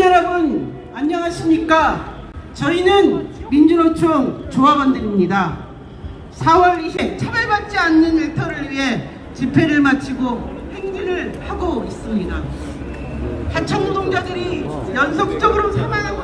여러분 안녕하십니까. 저희는 민주노총 조합원들입니다. 4월 20일 차별받지 않는 일터를 위해 집회를 마치고 행진을 하고 있습니다. 하청 노동자들이 연속적으로 사망하고